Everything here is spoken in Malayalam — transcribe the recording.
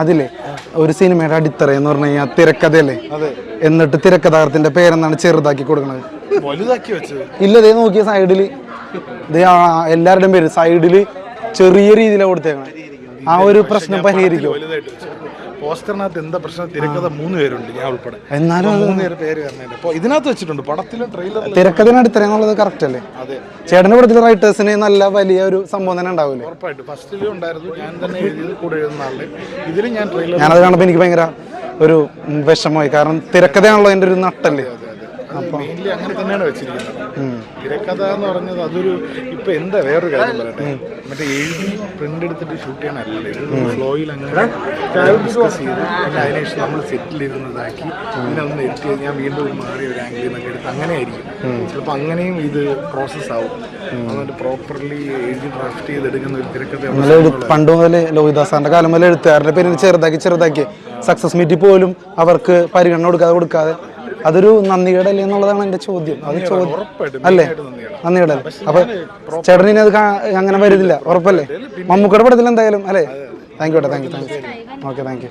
അതില്ലേ ഒരു സിനിമയുടെ അടിത്തറ എന്ന് പറഞ്ഞു കഴിഞ്ഞാൽ തിരക്കഥയല്ലേ? എന്നിട്ട് തിരക്കഥാകൃത്തിന്റെ പേരെന്നാണ് ചെറുതാക്കി കൊടുക്കണത്? ഇല്ല ഇതേ നോക്കിയ സൈഡിൽ. ദേ എല്ലാവരുടെയും പേര് സൈഡിൽ ചെറിയ രീതിയിലാണ് കൊടുത്തേക്കണേ. ആ ഒരു പ്രശ്നം പരിഹരിക്കും പോസ്റ്ററിനകത്ത് എന്താ പ്രശ്നം? തിരക്കഥ മൂന്ന് പേരുണ്ട് ഞാൻ ഉൾപ്പെടെ. എന്നാലും മൂന്ന് പേര് പേര് അപ്പൊ അപ്പോൾ ഇതിനകത്ത് വെച്ചിട്ടുണ്ട് പടത്തിലും ട്രെയിലർ തിരക്കഥയുടെ അടിത്തറ എന്നുള്ളത് കറക്റ്റ് അല്ലേ? അതെ. ചേട്ടന്റെ പടത്തിൽ റൈറ്റേഴ്സിന് നല്ല വലിയ ഒരു സംഭവം തന്നെ ഉണ്ടാവില്ലേ? ഉറപ്പായിട്ട്. ഫസ്റ്റിലും ഉണ്ടായിരുന്നു ഞാൻ തന്നെ എഴുതിയത് കൂടെ എഴുതുന്ന ആളുടെ ഇതിലും ഞാൻ ട്രെയിലർ ഞാനത് കാണുമ്പോൾ എനിക്ക് ഭയങ്കര ഒരു വിഷമമായി. കാരണം തിരക്കഥയാണല്ലോ എന്റെ ഒരു നട്ടല്ലേ മെയിൻലി അങ്ങനെ തന്നെയാണ് വെച്ചിരിക്കുന്നത്. തിരക്കഥ എന്ന് പറഞ്ഞത് അതൊരു ഇപ്പൊ എന്താ വേറൊരു കാര്യം പറയട്ടെ? മറ്റേ എഴുതി പ്രിന്റ് എടുത്തിട്ട് ഷൂട്ട് ചെയ്യണമല്ലേ ഇത് ഫ്ലോയിൽ അങ്ങനെ ഡിസ്കസ് ചെയ്ത്. പിന്നെ അതിനുശേഷം നമ്മൾ സെറ്റിൽ ഇരുന്നതാക്കി. പിന്നെ ഒന്ന് എഡിറ്റ് ചെയ്ത് ഞാൻ വീണ്ടും മാറി ഒരു ആംഗിളിൽ നിന്നൊക്കെ എടുത്ത് അങ്ങനെ ആയിരിക്കും. ചിലപ്പോൾ അങ്ങനെയും ഇത് പ്രോസസ് ആവും. എന്നിട്ട് പ്രോപ്പർലി എഴുതി ഡ്രാഫ്റ്റ് ചെയ്തെടുക്കുന്ന ഒരു തിരക്കഥ പണ്ട് മുതൽ ലോഹിദാസാന്റെ കാലം മുതൽ എഴുത്തുകാരുടെ പേര് ചെറുതാക്കി ചെറുതാക്കി സക്സസ് മീറ്റിൽ പോലും അവർക്ക് പരിഗണന കൊടുക്കാതെ കൊടുക്കാതെ അതൊരു നന്ദികേടല്ലേ എന്നുള്ളതാണ് എന്റെ ചോദ്യം. അത് ചോദ്യം അല്ലേ? നന്ദിയാണ്. നന്ദികേടല്ലേ അപ്പൊ ചേട്ടനെ അത് അങ്ങനെ വരുന്നില്ല ഉറപ്പല്ലേ? മമ്മൂക്കയുടെ പടത്തിൽ എന്തായാലും അല്ലേ thank you thank you thank you okay thank you